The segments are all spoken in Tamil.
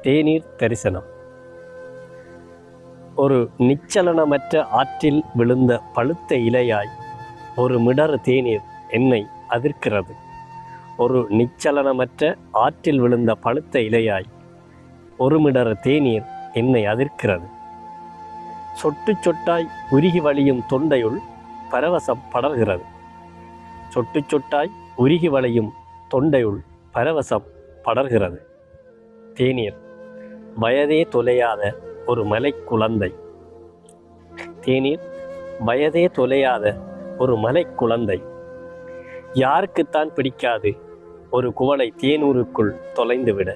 தேநீர் தரிசனம். ஒரு நிச்சலனமற்ற ஆற்றில் விழுந்த பழுத்த இலையாய் ஒரு மிடர் தேநீர் என்னை அதிர்க்கிறது. ஒரு நிச்சலனமற்ற ஆற்றில் விழுந்த பழுத்த இலையாய் ஒரு மிடர் தேநீர் என்னை அதிர்க்கிறது. சொட்டு சொட்டாய் உருகி வழியும் தொண்டையுள் பரவசம் படர்கிறது. சொட்டு சொட்டாய் உருகி வளையும் தொண்டையுள் பரவசம் படர்கிறது. தேநீர் வயதே தொலையாத ஒரு மலை குழந்தை. தேநீர் வயதே தொலையாத ஒரு மலை குழந்தை. யாருக்குத்தான் பிடிக்காது ஒரு குவளை தேனூருக்குள் தொலைந்துவிட.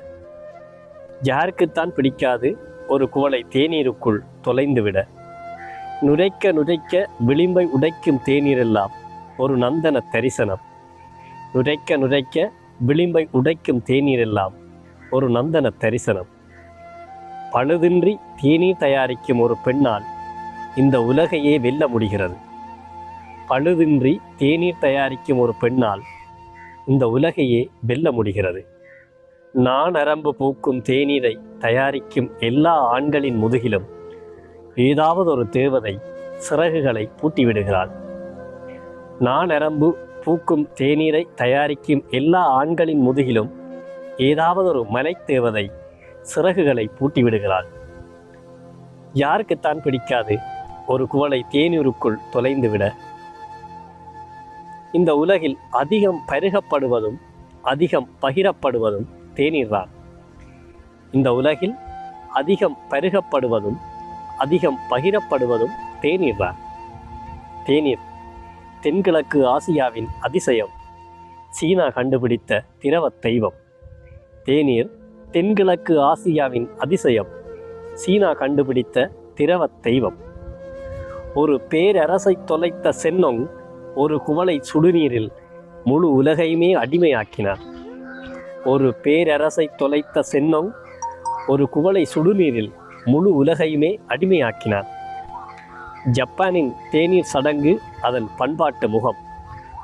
யாருக்குத்தான் பிடிக்காது ஒரு குவளை தேநீருக்குள் தொலைந்துவிட. நுரைக்க நுரைக்க விளிம்பை உடைக்கும் தேநீரெல்லாம் ஒரு நந்தன தரிசனம். நுரைக்க நுரைக்க விளிம்பை உடைக்கும் தேநீரெல்லாம் ஒரு நந்தன தரிசனம். பழுதின்றி தேநீர் தயாரிக்கும் ஒரு பெண்ணால் இந்த உலகையே வெல்ல முடிகிறது. பழுதின்றி தேநீர் தயாரிக்கும் ஒரு பெண்ணால் இந்த உலகையே வெல்ல முடிகிறது. நான் அரம்பு பூக்கும் தேநீரை தயாரிக்கும் எல்லா ஆண்களின் முதுகிலும் ஏதாவது ஒரு தேவதை சிறகுகளை பூட்டிவிடுகிறாள். நான் அரம்பு பூக்கும் தேநீரை தயாரிக்கும் எல்லா ஆண்களின் முதுகிலும் ஏதாவது ஒரு மலைத் தேவதை சிறகுகளை பூட்டி விடுகிறாள். யாருக்குத்தான் பிடிக்காது ஒரு குவளை தேநீருக்குள் தொலைந்துவிட இந்த உலகில் அதிகம் பருகப்படுவதும் அதிகம் பகிரப்படுவதும் தேநீர்தான் இந்த உலகில் அதிகம் பருகப்படுவதும் அதிகம் பகிரப்படுவதும் தேநீர்தான் தேநீர் தென்கிழக்கு ஆசியாவின் அதிசயம். சீனா கண்டுபிடித்த திரவ தெய்வம். தேநீர் தென்கிழக்கு ஆசியாவின் அதிசயம். சீனா கண்டுபிடித்த திரவ தெய்வம். ஒரு பேரரசை தொலைத்த சென்னொங் ஒரு குவளை சுடுநீரில் முழு உலகையுமே அடிமையாக்கினார். ஒரு பேரரசை தொலைத்த சென்னொங் ஒரு குவளை சுடுநீரில் முழு உலகையுமே அடிமையாக்கினார். ஜப்பானின் தேநீர் சடங்கு அதன் பண்பாட்டு முகம்.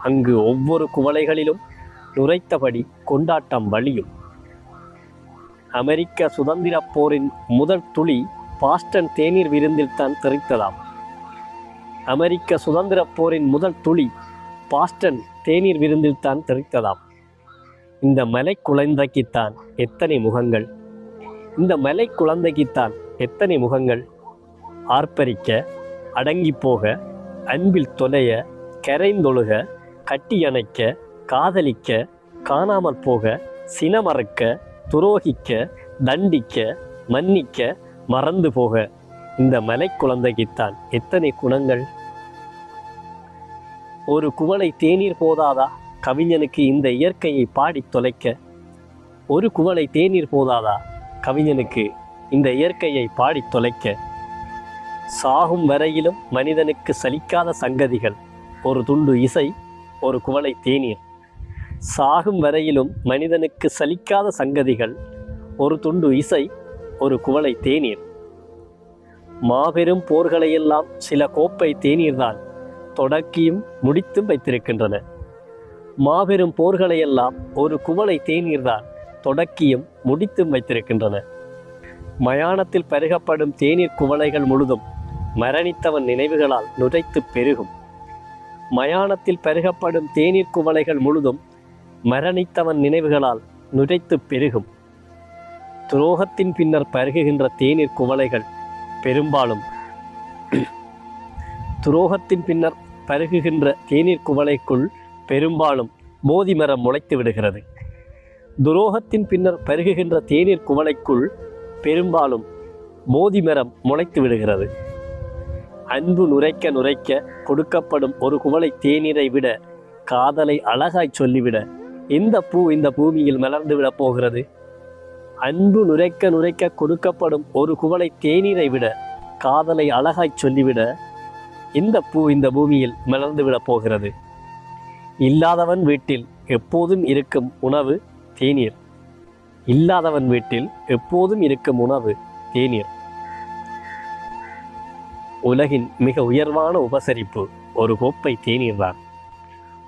அங்கு ஒவ்வொரு குவளைகளிலும் நுரைத்தபடி கொண்டாட்டம் வழியும். அமெரிக்க சுதந்திர போரின் முதல் துளி பாஸ்டன் தேநீர் விருந்தில் தான் தெரித்ததாம் அமெரிக்க சுதந்திரப் போரின் முதல் துளி பாஸ்டன் தேநீர் விருந்தில் தான் தெரித்ததாம் இந்த மலை குழந்தைக்குத்தான் எத்தனை முகங்கள்? இந்த மலை குழந்தைக்குத்தான் எத்தனை முகங்கள்? ஆர்ப்பரிக்க அடங்கி போக அன்பில் தொலைய கரைந்தொழுக கட்டியணைக்க காதலிக்க காணாமல் போக சினமறக்க துரோகிக்க தண்டிக்க மன்னிக்க மறந்து போக. இந்த மலை குழந்தைக்குத்தான் எத்தனை குணங்கள்? ஒரு குவளை தேநீர் போதாதா? கவிஞனுக்கு இந்த இயற்கையை பாடித் தொலைக்க. ஒரு குவளை தேநீர் போதாதா? கவிஞனுக்கு இந்த இயற்கையை பாடித் தொலைக்க. சாகும் வரையிலும் மனிதனுக்கு சலிக்காத சங்கதிகள். ஒரு துண்டு இசை ஒரு குவளை தேநீர். சாகும் வரையிலும் மனிதனுக்கு சலிக்காத சங்கதிகள் ஒரு துண்டு இசை ஒரு குவளை தேநீர். மாபெரும் போர்களையெல்லாம் சில கோப்பை தேநீர்தான் தொடக்கியும் முடித்தும் வைத்திருக்கின்றன. மாபெரும் போர்களையெல்லாம் ஒரு குவளை தேநீர்தான் தொடக்கியும் முடித்தும் வைத்திருக்கின்றன. மயானத்தில் பருகப்படும் தேநீர் குவளைகள் முழுதும் மரணித்தவன் நினைவுகளால் நுழைத்து பெருகும். மயானத்தில் பருகப்படும் தேநீர் குவளைகள் முழுதும் மரணித்தவன் நினைவுகளால் நுழைத்து பெருகும். துரோகத்தின் பின்னர் பருகுகின்ற தேநீர் குவளைகள் பெரும்பாலும் துரோகத்தின் பின்னர் பருகுகின்ற தேநீர் குவளைக்குள் பெரும்பாலும் போதி மரம் முளைத்து விடுகிறது. துரோகத்தின் பின்னர் பருகுகின்ற தேநீர் குவளைக்குள் பெரும்பாலும் போதி மரம் முளைத்து விடுகிறது. அன்பு நுரைக்க நுரைக்க கொடுக்கப்படும் ஒரு குவளை தேநீரை விட காதலை அழகாய் சொல்லிவிட இந்த பூ இந்த பூமியில் மலர்ந்து விடப் போகிறது. அன்பு நுரைக்க நுரைக்க கொடுக்கப்படும் ஒரு குவளை தேநீரை விட காதலை அழகாய் சொல்லிவிட இந்த பூ இந்த பூமியில் மலர்ந்து விடப் போகிறது. இல்லாதவன் வீட்டில் எப்போதும் இருக்கும் உணவு தேநீர். இல்லாதவன் வீட்டில் எப்போதும் இருக்கும் உணவு தேநீர். உலகின் மிக உயர்வான உபசரிப்பு ஒரு கோப்பை தேநீர் தான்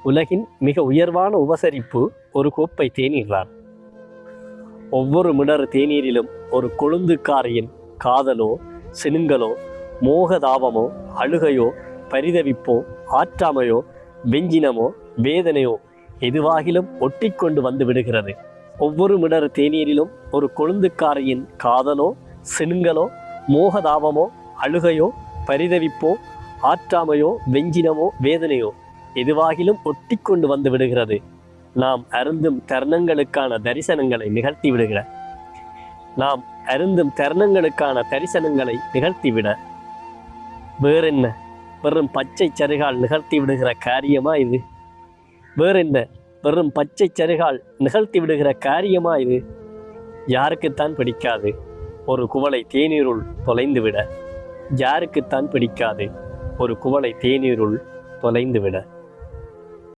உலகின் மிக உயர்வான உபசரிப்பு ஒரு கோப்பை தேநீர்தான் ஒவ்வொரு மிடர் தேநீரிலும் ஒரு கொழுந்துக்காரியின் காதலோ சினுங்கலோ மோகதாபமோ அழுகையோ பரிதவிப்போ ஆற்றாமையோ வெஞ்சினமோ வேதனையோ எதுவாகிலும் ஒட்டிக்கொண்டு வந்து விடுகிறது. ஒவ்வொரு மிடர் தேநீரிலும் ஒரு கொழுந்துக்காரியின் காதலோ சினுங்கலோ மோகதாபமோ அழுகையோ பரிதவிப்போ ஆற்றாமையோ வெஞ்சினமோ வேதனையோ எதுவாகிலும் ஒட்டி கொண்டு வந்து விடுகிறது. நாம் அருந்தும் தருணங்களுக்கான தரிசனங்களை நிகழ்த்தி விடுகிற. நாம் அருந்தும் தருணங்களுக்கான தரிசனங்களை நிகழ்த்திவிட வேறென்ன? வெறும் பச்சை சருகால் நிகழ்த்தி விடுகிற காரியமா இது? வேறென்ன? வெறும் பச்சை சருகால் நிகழ்த்தி விடுகிற காரியமா இது? யாருக்குத்தான் பிடிக்காது. ஒரு குவளை தேநீருள் தொலைந்து விட. யாருக்குத்தான் பிடிக்காது. ஒரு குவளை தேநீருள் தொலைந்து விட.